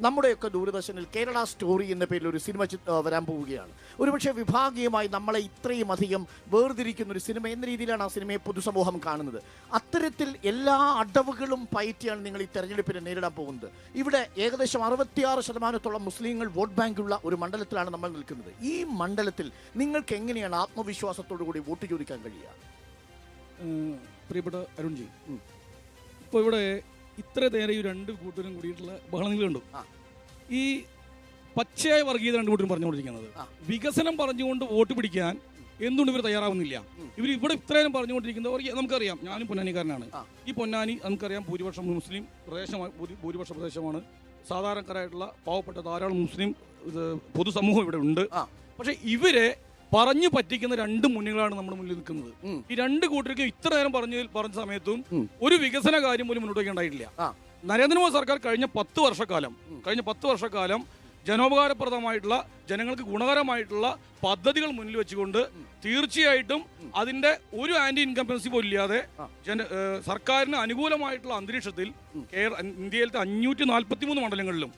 നമ്മുടെയൊക്കെ ദൂരദർശനിൽ കേരള സ്റ്റോറി എന്ന പേരിൽ ഒരു സിനിമ വരാൻ പോവുകയാണ്. ഒരുപക്ഷെ വിഭാഗീയമായി നമ്മളെ ഇത്രയും അധികം വേർതിരിക്കുന്ന ഒരു സിനിമ എന്ന രീതിയിലാണ് ആ സിനിമയെ പൊതുസമൂഹം കാണുന്നത്. അത്തരത്തിൽ എല്ലാ അടവുകളും പയറ്റിയാണ് നിങ്ങൾ ഈ തെരഞ്ഞെടുപ്പിനെ നേരിടാൻ പോകുന്നത്. ഇവിടെ ഏകദേശം അറുപത്തിയാറ് ശതമാനത്തോളം മുസ്ലിങ്ങൾ വോട്ട് ബാങ്കുള്ള ഒരു മണ്ഡലത്തിലാണ് നമ്മൾ നിൽക്കുന്നത്. ഈ മണ്ഡലത്തിൽ നിങ്ങൾക്ക് എങ്ങനെയാണ് ആത്മവിശ്വാസത്തോടു കൂടി വോട്ട് ചോദിക്കാൻ കഴിയുക? പ്രിയപ്പെട്ട അരുൺജി. ഇപ്പോൾ ഇവിടെ ഇത്ര നേരെ ഈ രണ്ട് കൂട്ടരും കൂടിയിട്ടുള്ള ബഹളങ്ങളുണ്ട് ആ. ഈ പച്ചയായ വർഗീയത രണ്ട് കൂട്ടരും പറഞ്ഞുകൊണ്ടിരിക്കുന്നത്. വികസനം പറഞ്ഞുകൊണ്ട് വോട്ട് പിടിക്കാൻ എന്തുകൊണ്ട് ഇവർ തയ്യാറാവുന്നില്ല? ഇവർ ഇവിടെ ഇത്രയും പറഞ്ഞുകൊണ്ടിരിക്കുന്നത് നമുക്കറിയാം. ഞാനും പൊന്നാനിക്കാരനാണ്. ഈ പൊന്നാനി നമുക്കറിയാം ഭൂരിപക്ഷം മുസ്ലിം പ്രദേശമാണ് ഭൂരി- ഭൂരിപക്ഷ പ്രദേശമാണ്. സാധാരണക്കാരായിട്ടുള്ള പാവപ്പെട്ട ധാരാളം മുസ്ലിം പൊതുസമൂഹം ഇവിടെ ഉണ്ട്. പക്ഷെ ഇവരെ പറഞ്ഞു പറ്റിക്കുന്ന രണ്ട് മുന്നണികളാണ് നമ്മുടെ മുന്നിൽ നിൽക്കുന്നത്. ഈ രണ്ട് കൂട്ടർക്ക് ഇത്ര നേരം പറഞ്ഞ പറഞ്ഞ സമയത്തും ഒരു വികസന കാര്യം പോലും മുന്നോട്ട് ഉണ്ടായിട്ടില്ല. നരേന്ദ്രമോദി സർക്കാർ കഴിഞ്ഞ പത്ത് വർഷക്കാലം കഴിഞ്ഞ പത്ത് വർഷക്കാലം ജനോപകാരപ്രദമായിട്ടുള്ള ജനങ്ങൾക്ക് ഗുണകരമായിട്ടുള്ള പദ്ധതികൾ മുന്നിൽ വെച്ചുകൊണ്ട് തീർച്ചയായിട്ടും അതിന്റെ ഒരു ആന്റി ഇൻകംപൻസി പോലും ഇല്ലാതെ. ജന സർക്കാരിന് അനുകൂലമായിട്ടുള്ള അന്തരീക്ഷത്തിൽ ഇന്ത്യയിലത്തെ അഞ്ഞൂറ്റി നാൽപ്പത്തി മൂന്ന് മണ്ഡലങ്ങളിലും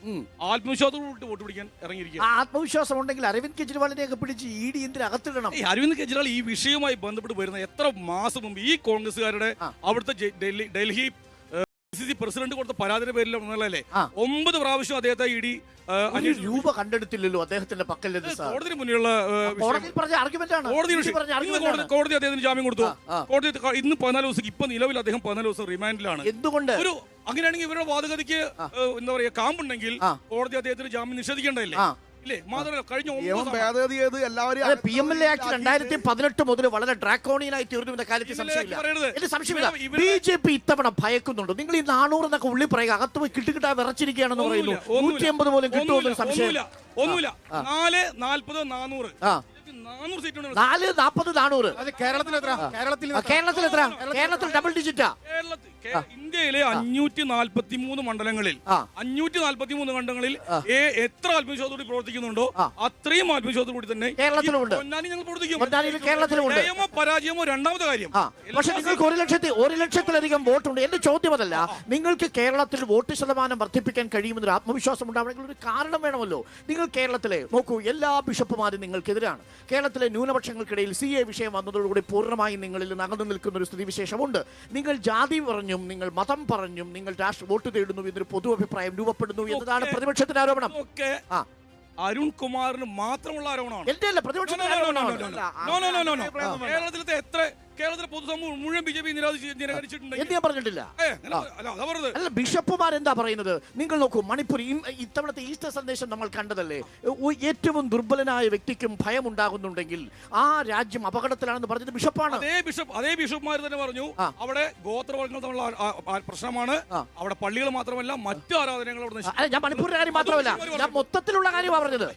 ആത്മവിശ്വാസത്തോട് വോട്ട് പിടിക്കാൻ ഇറങ്ങിയിരിക്കുക ആത്മവിശ്വാസം ഉണ്ടെങ്കിൽ അരവിന്ദ് കെജ്രിവാളിനെയൊക്കെ പിടിച്ച് ഇ ഡി എന്തിന് അകത്തിടണം അരവിന്ദ് കെജ്രിവാൾ ഈ വിഷയവുമായി ബന്ധപ്പെട്ട് വരുന്ന എത്ര മാസം മുമ്പ് ഈ കോൺഗ്രസ്സുകാരുടെ ആ. അവിടുത്തെ Delhi Delhi C C president കൊടുത്ത പരാതിയുടെ പേരിൽ ഒമ്പത് പ്രാവശ്യം അദ്ദേഹത്തെ ഇ ഡി ഒരു രൂപ കണ്ടെടുത്തില്ലല്ലോ അദ്ദേഹത്തിന്റെ പക്കൽ കോടതിന് മുന്നിലുള്ള കോടതി അദ്ദേഹത്തിന് ജാമ്യം കൊടുത്തു. കോടതി ഇന്ന് പതിനാല് ദിവസം ഇപ്പൊ നിലവിൽ അദ്ദേഹം പതിനാല് ദിവസം റിമാൻഡിലാണ്. എന്തുകൊണ്ട്? ഒരു അങ്ങനെയാണെങ്കിൽ ഇവരുടെ വാദഗതിക്ക് എന്താ പറയാ കാമ്പുണ്ടെങ്കിൽ കോടതി അദ്ദേഹത്തിന് ജാമ്യം നിഷേധിക്കേണ്ടതല്ലേ? P M L A act രണ്ടായിരത്തി പതിനെട്ട് മുതൽ വളരെ ഡ്രാക്കോണിയനായി തീർന്നു എന്ന കാര്യത്തിൽ സംശയമില്ല. എന്റെ സംശയമില്ല ബി ജെ പി ഇത്തവണ ഭയക്കുന്നുണ്ട്. നിങ്ങൾ ഈ നാനൂറ് എന്നൊക്കെ ഉള്ളി പറയുക അകത്ത് പോയി കിട്ടുകിട്ടാ വിറച്ചിരിക്കുകയാണെന്ന് പറയുന്നു. നൂറ്റി അമ്പത് പോലും കിട്ടുമെന്ന് സംശയമില്ല സംശയം. ഒന്നുമില്ല നാല് നാല്പത് നാനൂറ്. നാല് നാപ്പത് നാനൂറ്. അത് കേരളത്തിൽ എത്ര കേരളത്തിൽ കേരളത്തിൽ എത്ര കേരളത്തിൽ ഡബിൾ ഡിജിറ്റാ കേരളത്തിൽ. ഇന്ത്യയിലെ അഞ്ഞൂറ്റി നാല്പത്തി മൂന്ന് മണ്ഡലങ്ങളിൽ. അഞ്ഞൂറ്റി നാല്പത്തി മൂന്ന് മണ്ഡലങ്ങളിൽ എത്ര ആത്മവിശ്വാസത്തോടെ പ്രവർത്തിക്കുന്നുണ്ടോ. അത്രയും ആത്മവിശ്വാസത്തോടെ തന്നെ കേരളത്തിലുണ്ട് ഞങ്ങൾ പ്രവർത്തിക്കും. ജയമോ പരാജയമോ രണ്ടാമത്തെ കാര്യം. പക്ഷെ നിങ്ങൾക്ക് ഒരു ലക്ഷത്തി ഒരു ലക്ഷത്തിലധികം വോട്ടുണ്ട്. എന്റെ ചോദ്യം അതല്ല നിങ്ങൾക്ക് കേരളത്തിൽ വോട്ട് ശതമാനം വർദ്ധിപ്പിക്കാൻ കഴിയുമെന്നൊരു ആത്മവിശ്വാസം ഉണ്ടാവണമെങ്കിൽ ഒരു കാരണം വേണമല്ലോ. നിങ്ങൾ കേരളത്തിലെ നോക്കൂ എല്ലാ ബിഷപ്പുമാരും നിങ്ങൾക്കെതിരാണ്. കേരളത്തിലെ ന്യൂനപക്ഷങ്ങൾക്കിടയിൽ സി എ വിഷയം വന്നതോടുകൂടി പൂർണമായും നിങ്ങളിൽ നടന്നു അകന്നു നിൽക്കുന്ന ഒരു സ്ഥിതിവിശേഷമുണ്ട്. നിങ്ങൾ ജാതി പറഞ്ഞും നിങ്ങൾ മതം പറഞ്ഞും നിങ്ങൾ രാഷ്ട്ര വോട്ട് തേടുന്നു എന്നൊരു പൊതു അഭിപ്രായം രൂപപ്പെടുന്നു എന്നതാണ് പ്രതിപക്ഷത്തിന്റെ ആരോപണം. ആ. അരുൺ കുമാറിന് മാത്രമുള്ള ആരോപണമാണ്. കേരളത്തിലത്തെ എത്ര കേരളത്തിലെ പൊതുസമൂഹം മുഴുവൻ ബി ജെ പി ഞാൻ പറഞ്ഞിട്ടില്ല? അല്ല ബിഷപ്പുമാർ എന്താ പറയുന്നത്? നിങ്ങൾ നോക്കൂ മണിപ്പൂർ ഇത്തവണത്തെ ഈസ്റ്റർ സന്ദേശം നമ്മൾ കണ്ടതല്ലേ? ഏറ്റവും ദുർബലനായ വ്യക്തിക്കും ഭയം ഉണ്ടാകുന്നുണ്ടെങ്കിൽ ആ രാജ്യം അപകടത്തിലാണെന്ന് പറഞ്ഞത് ബിഷപ്പാണ്. അതേ ബിഷപ്പ് അതേ ബിഷപ്പുമാർ തന്നെ പറഞ്ഞു അവിടെ ഗോത്രവർഗങ്ങൾ തമ്മിലുള്ള പ്രശ്നമാണ്. അവിടെ പള്ളികൾ മാത്രമല്ല മറ്റു ആരാധനകൾ ഞാൻ മണിപ്പൂരിന്റെ കാര്യം മാത്രമല്ല ഞാൻ മൊത്തത്തിലുള്ള കാര്യമാണ് പറഞ്ഞത്.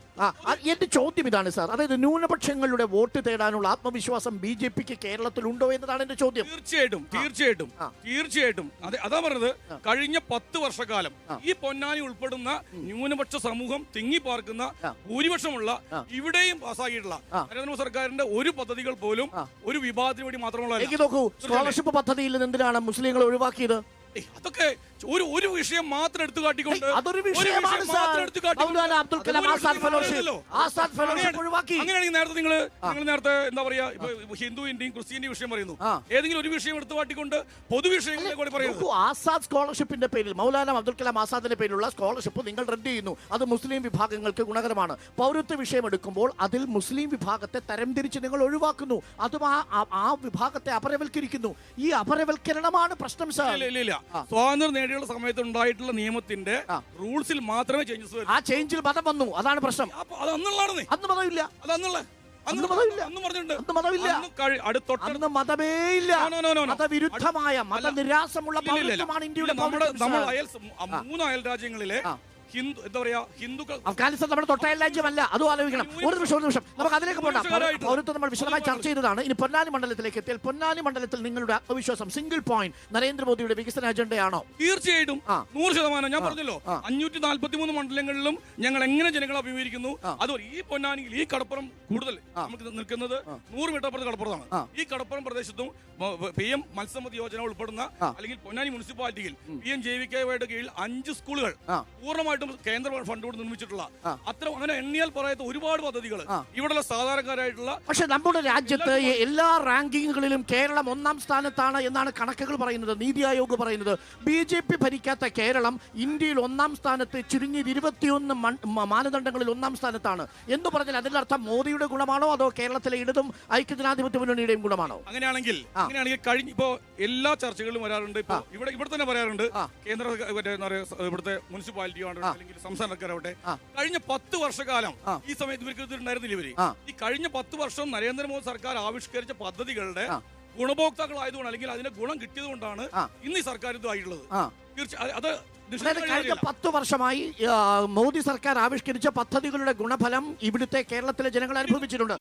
എന്റെ ചോദ്യം ഇതാണ് സാർ. അതായത് ന്യൂനപക്ഷങ്ങളുടെ വോട്ട് തേടാനുള്ള ആത്മവിശ്വാസം ബി ജെ പിക്ക് കേരളത്തിലുണ്ടോ എന്നതാണ് എന്റെ ചോദ്യം. തീർച്ചയായിട്ടും തീർച്ചയായിട്ടും. തീർച്ചയായിട്ടും. അതെ അതാ പറഞ്ഞത് കഴിഞ്ഞ പത്ത് വർഷക്കാലം ഈ പൊന്നാനി ഉൾപ്പെടുന്ന ന്യൂനപക്ഷ സമൂഹം തിങ്ങി പാർക്കുന്ന ഭൂരിപക്ഷമുള്ള. ഇവിടെയും പാസ്സാക്കിയിട്ടുള്ള. നരേന്ദ്ര സർക്കാരിന്റെ ഒരു പദ്ധതികൾ പോലും ഒരു വിഭാഗത്തിന് വേണ്ടി മാത്രമുള്ള നോക്കൂ സ്കോളർഷിപ്പ് പദ്ധതിയിൽ എന്തിനാണ് മുസ്ലിങ്ങളെ ഒഴിവാക്കിയത്? അതൊക്കെ ഒരു ഒരു വിഷയം മാത്രം എടുത്തു കാട്ടിക്കൊണ്ട് അതൊരു വിഷയമാണ് വിഷയം മാത്രം എടുത്തു കാട്ടിക്കൊണ്ട് അബ്ദുൽ കലാം ആസാദ് ഫെലോഷിപ്പ്. ആസാദ് ഫെലോഷിപ്പ് ഒഴിവാക്കി. അങ്ങനെയാണെങ്കിൽ നേരത്തെ നിങ്ങൾ നിങ്ങൾ നേരത്തെ എന്താ പറയാ ഇപ്പൊ ഹിന്ദുവിന്റെയും ക്രിസ്ത്യന്റെയും വിഷയം പറയുന്നു. ഏതെങ്കിലും ഒരു വിഷയം എടുത്തു കാട്ടിക്കൊണ്ട് പൊതുവിഷയങ്ങളെ കൂടി പറയുന്നു. ആസാദ് സ്കോളർഷിപ്പിന്റെ പേരിൽ മൗലാന അബ്ദുൽ കലാം ആസാദിന്റെ പേരിലുള്ള സ്കോളർഷിപ്പ് നിങ്ങൾ റദ്ദ് ചെയ്യുന്നു. അത് മുസ്ലിം വിഭാഗങ്ങൾക്ക് ഗുണകരമാണ്. പൗരത്വ വിഷയം എടുക്കുമ്പോൾ അതിൽ മുസ്ലിം വിഭാഗത്തെ തരംതിരിച്ച് നിങ്ങൾ ഒഴിവാക്കുന്നു. അതും ആ ആ- വിഭാഗത്തെ അപരവൽക്കരിക്കുന്നു. ഈ അപരവൽക്കരണമാണ് പ്രശ്നം സാർ. ഇല്ല ഇല്ല ഇല്ല. സ്വാതന്ത്ര്യം നേടിയുള്ള സമയത്ത് ഉണ്ടായിട്ടുള്ള നിയമത്തിന്റെ റൂൾസിൽ മാത്രമേ ചേഞ്ചസ് വരൂ. ആ ചേഞ്ചിൽ മതം വന്നു. അതാണ് പ്രശ്നം. അപ്പൊ അത് അന്നുള്ളതാണ് അന്ന് മതമില്ല. അത് അന്നുള്ള അന്ന് മതമില്ല. അന്ന് പറഞ്ഞിട്ടുണ്ട്. അന്ന് മതമില്ല. അന്ന് കഴി- അടുത്തൊട്ട അന്ന് മതമേ ഇല്ല. മതവിരുദ്ധമായ മതനിരാസമുള്ള നമ്മുടെ നമ്മൾ അയൽ മൂന്ന് അയൽ രാജ്യങ്ങളിലെ. ഹിന്ദു എന്താ പറയാ ഹിന്ദുക്കൾ അഫ്ഗാനിസ്ഥാൻ നമ്മുടെ തൊട്ടയൽ രാജ്യമല്ല. അതും ആലോചിക്കണം. ഒരു നിമിഷം ഒരു നിമിഷം. നമുക്ക് അതിലേക്ക് പോകാം. പൗരത്വം നമ്മൾ വിശദമായി ചർച്ച ചെയ്തതാണ്. ഇനി പൊന്നാനി മണ്ഡലത്തിലേക്ക് എത്തിയാൽ പൊന്നാനി മണ്ഡലത്തിൽ നിങ്ങളുടെ ആത്മവിശ്വാസം സിംഗിൾ പോയിന്റ് നരേന്ദ്രമോദിയുടെ വികസന അജണ്ടയാണോ? തീർച്ചയായിട്ടും. നൂറ് ശതമാനം. ഞാൻ പറഞ്ഞല്ലോ. അഞ്ഞൂറ്റി നാല്പത്തി മൂന്ന് മണ്ഡലങ്ങളിലും ഞങ്ങൾ എങ്ങനെ ജനങ്ങളെ അഭിമുഖീകരിക്കുന്നു. അതുപോലെ ഈ പൊന്നാനിയിൽ ഈ കടപ്പുറം കൂടുതൽ നമുക്ക് നിൽക്കുന്നത് നൂറ് മീറ്റർ കടപ്പുറമാണ് കടപ്പുറത്താണ്. ഈ കടപ്പുറം പ്രദേശത്തും പി എം മത്സ്യമതി യോജന ഉൾപ്പെടുന്ന അല്ലെങ്കിൽ പൊന്നാനി മുനിസിപ്പാലിറ്റിയിൽ പി എം ജെ വി കെയുടെ കീഴിൽ അഞ്ച് സ്കൂളുകൾ. പൂർണമായിട്ടും പൂർണമായിട്ടും കേന്ദ്ര ഫണ്ട് കൊണ്ട് നിർമ്മിച്ചിട്ടുള്ള അത്ര അങ്ങനെ എണ്ണിയാൽ പറയാത്ത ഒരുപാട് പദ്ധതികൾ. ഇവിടെയുള്ള സാധാരണക്കാരായിട്ടുള്ള പക്ഷെ നമ്മുടെ രാജ്യത്ത് എല്ലാ റാങ്കിങ്ങുകളിലും കേരളം ഒന്നാം സ്ഥാനത്താണ് എന്നാണ് കണക്കുകൾ പറയുന്നത് നീതി ആയോഗ് പറയുന്നത്. ബി ജെ പി ഭരിക്കാത്ത കേരളം ഇന്ത്യയിൽ ഒന്നാം സ്ഥാനത്ത് ചുരുങ്ങിയത് ഇരുപത്തിയൊന്ന് മാനദണ്ഡങ്ങളിൽ ഒന്നാം സ്ഥാനത്താണ്. എന്ന് പറഞ്ഞാൽ അതിന്റെ അർത്ഥം മോദിയുടെ ഗുണമാണോ അതോ കേരളത്തിലെ ഇടതും ഐക്യജനാധിപത്യ മുന്നണിയുടെയും ഗുണമാണോ? അങ്ങനെയാണെങ്കിൽ അങ്ങനെയാണെങ്കിൽ കഴിഞ്ഞ ഇപ്പോ എല്ലാ ചർച്ചകളിലും വരാറുണ്ട്. ഇപ്പൊ ഇവിടെ ഇവിടെ തന്നെ പറയാറുണ്ട് കേന്ദ്ര ഇവിടുത്തെ മുനിസിപ്പാലിറ്റി ആവട്ടെ ആ. അല്ലെങ്കിൽ സംസ്ഥാന സർക്കാരാവട്ടെ. കഴിഞ്ഞ പത്ത് വർഷക്കാലം ഈ സമയത്ത് ഇവർക്ക് ഇതിലുണ്ടായിരുന്നില്ല ഇവർ. ഈ കഴിഞ്ഞ പത്ത് വർഷം നരേന്ദ്രമോദി സർക്കാർ ആവിഷ്കരിച്ച പദ്ധതികളുടെ ഗുണഭോക്താക്കൾ ഗുണഭോക്താക്കളായതുകൊണ്ട് അല്ലെങ്കിൽ അതിന്റെ ഗുണം കിട്ടിയത് കൊണ്ടാണ്. ഇന്ന് ഈ സർക്കാർ ഇതുമായിട്ടുള്ളത് ആ തീർച്ചയായും അത് കഴിഞ്ഞ. പത്ത് വർഷമായി മോദി സർക്കാർ ആവിഷ്കരിച്ച പദ്ധതികളുടെ ഗുണഫലം ഇവിടുത്തെ കേരളത്തിലെ ജനങ്ങൾ അനുഭവിച്ചിട്ടുണ്ട്